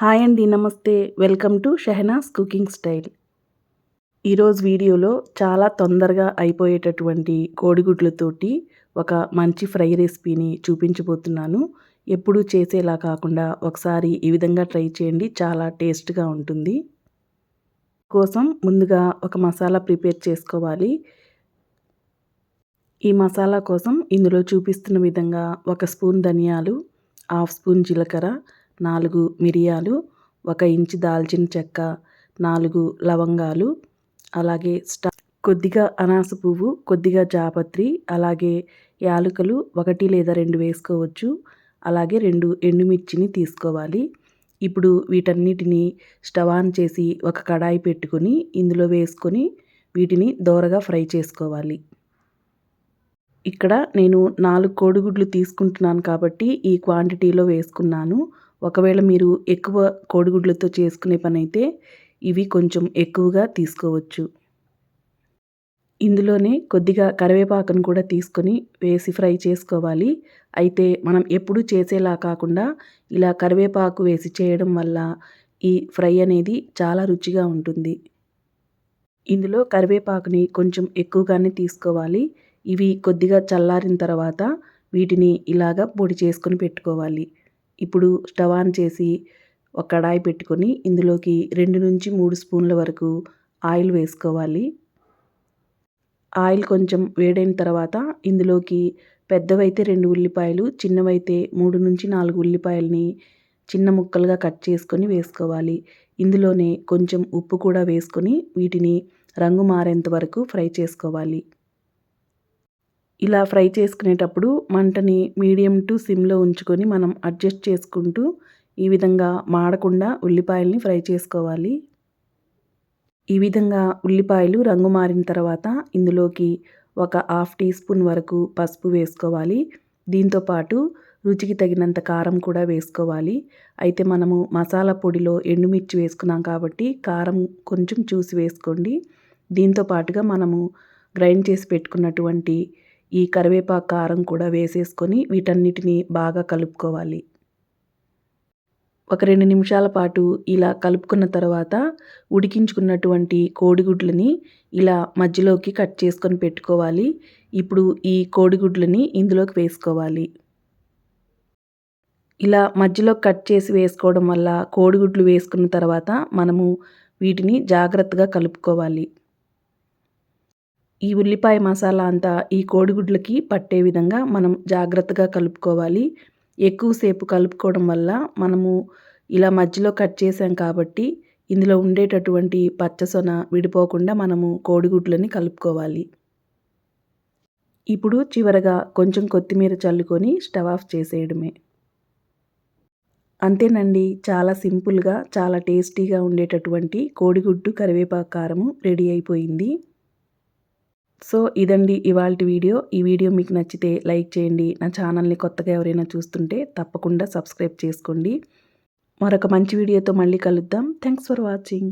Hi అండి నమస్తే. Welcome to Shehnaz cooking style. ఈరోజు వీడియోలో చాలా తొందరగా అయిపోయేటటువంటి కోడిగుడ్లతోటి ఒక మంచి ఫ్రై రెసిపీని చూపించబోతున్నాను. ఎప్పుడూ చేసేలా కాకుండా ఒకసారి ఈ విధంగా ట్రై చేయండి చాలా టేస్ట్గా ఉంటుంది. కోసం ముందుగా ఒక మసాలా ప్రిపేర్ చేసుకోవాలి. ఈ మసాలా కోసం ఇందులో చూపిస్తున్న విధంగా ఒక స్పూన్ ధనియాలు హాఫ్ స్పూన్ జీలకర్ర నాలుగు మిరియాలు ఒక ఇంచు దాల్చిన చెక్క నాలుగు లవంగాలు అలాగే స్టా కొద్దిగా అనాస పువ్వు కొద్దిగా జాపత్రి అలాగే యాలకులు ఒకటి లేదా రెండు వేసుకోవచ్చు. అలాగే రెండు ఎండుమిర్చిని తీసుకోవాలి. ఇప్పుడు వీటన్నిటిని స్టవ్ ఆన్ చేసి ఒక కడాయి పెట్టుకొని ఇందులో వేసుకొని వీటిని దోరగా ఫ్రై చేసుకోవాలి. ఇక్కడ నేను నాలుగు కోడిగుడ్లు తీసుకుంటున్నాను కాబట్టి ఈ క్వాంటిటీలో వేసుకున్నాను. ఒకవేళ మీరు ఎక్కువ కోడిగుడ్లతో చేసుకునే పని అయితే ఇవి కొంచెం ఎక్కువగా తీసుకోవచ్చు. ఇందులోనే కొద్దిగా కరివేపాకును కూడా తీసుకొని వేసి ఫ్రై చేసుకోవాలి. అయితే మనం ఎప్పుడు చేసేలా కాకుండా ఇలా కరివేపాకు వేసి చేయడం వల్ల ఈ ఫ్రై అనేది చాలా రుచిగా ఉంటుంది. ఇందులో కరివేపాకుని కొంచెం ఎక్కువగానే తీసుకోవాలి. ఇవి కొద్దిగా చల్లారిన తర్వాత వీటిని ఇలాగా పొడి చేసుకొని పెట్టుకోవాలి. ఇప్పుడు స్టవ్ ఆన్ చేసి ఒక కడాయి పెట్టుకొని ఇందులోకి రెండు నుంచి మూడు స్పూన్ల వరకు ఆయిల్ వేసుకోవాలి. ఆయిల్ కొంచెం వేడైన తర్వాత ఇందులోకి పెద్దవైతే రెండు ఉల్లిపాయలు చిన్నవైతే మూడు నుంచి నాలుగు ఉల్లిపాయలని చిన్న ముక్కలుగా కట్ చేసుకొని వేసుకోవాలి. ఇందులోనే కొంచెం ఉప్పు కూడా వేసుకొని వీటిని రంగు మారేంత వరకు ఫ్రై చేసుకోవాలి. ఇలా ఫ్రై చేసుకునేటప్పుడు మంటని మీడియం టు సిమ్లో ఉంచుకొని మనం అడ్జస్ట్ చేసుకుంటూ ఈ విధంగా మాడకుండా ఉల్లిపాయల్ని ఫ్రై చేసుకోవాలి. ఈ విధంగా ఉల్లిపాయలు రంగు మారిన తర్వాత ఇందులోకి ఒక హాఫ్ టీ స్పూన్ వరకు పసుపు వేసుకోవాలి. దీంతోపాటు రుచికి తగినంత కారం కూడా వేసుకోవాలి. అయితే మనము మసాలా పొడిలో ఎండుమిర్చి వేసుకున్నాం కాబట్టి కారం కొంచెం చూసి వేసుకోండి. దీంతో పాటుగా మనము గ్రైండ్ చేసి పెట్టుకున్నటువంటి ఈ కరివేపాకు కారం కూడా వేసేసుకొని వీటన్నిటిని బాగా కలుపుకోవాలి. ఒక రెండు నిమిషాల పాటు ఇలా కలుపుకున్న తర్వాత ఉడికించుకున్నటువంటి కోడిగుడ్లని ఇలా మధ్యలోకి కట్ చేసుకొని పెట్టుకోవాలి. ఇప్పుడు ఈ కోడిగుడ్లని ఇందులోకి వేసుకోవాలి. ఇలా మధ్యలో కట్ చేసి వేసుకోవడం వల్ల కోడిగుడ్లు వేసుకున్న తర్వాత మనము వీటిని జాగ్రత్తగా కలుపుకోవాలి. ఈ ఉల్లిపాయ మసాలా అంతా ఈ కోడిగుడ్లకి పట్టే విధంగా మనం జాగ్రత్తగా కలుపుకోవాలి. ఎక్కువసేపు కలుపుకోవడం వల్ల మనము ఇలా మధ్యలో కట్ చేసాం కాబట్టి ఇందులో ఉండేటటువంటి పచ్చసొన విడిపోకుండా మనము కోడిగుడ్లని కలుపుకోవాలి. ఇప్పుడు చివరగా కొంచెం కొత్తిమీర చల్లుకొని స్టవ్ ఆఫ్ చేసేయడమే. అంతేనండి చాలా సింపుల్గా చాలా టేస్టీగా ఉండేటటువంటి కోడిగుడ్డు కరివేపాకు కారము రెడీ అయిపోయింది. సో ఇదండి ఇవాళ వీడియో. ఈ వీడియో మీకు నచ్చితే లైక్ చేయండి. నా ఛానల్ని కొత్తగా ఎవరైనా చూస్తుంటే తప్పకుండా సబ్స్క్రైబ్ చేసుకోండి. మరొక మంచి వీడియోతో మళ్ళీ కలుద్దాం. Thanks for watching.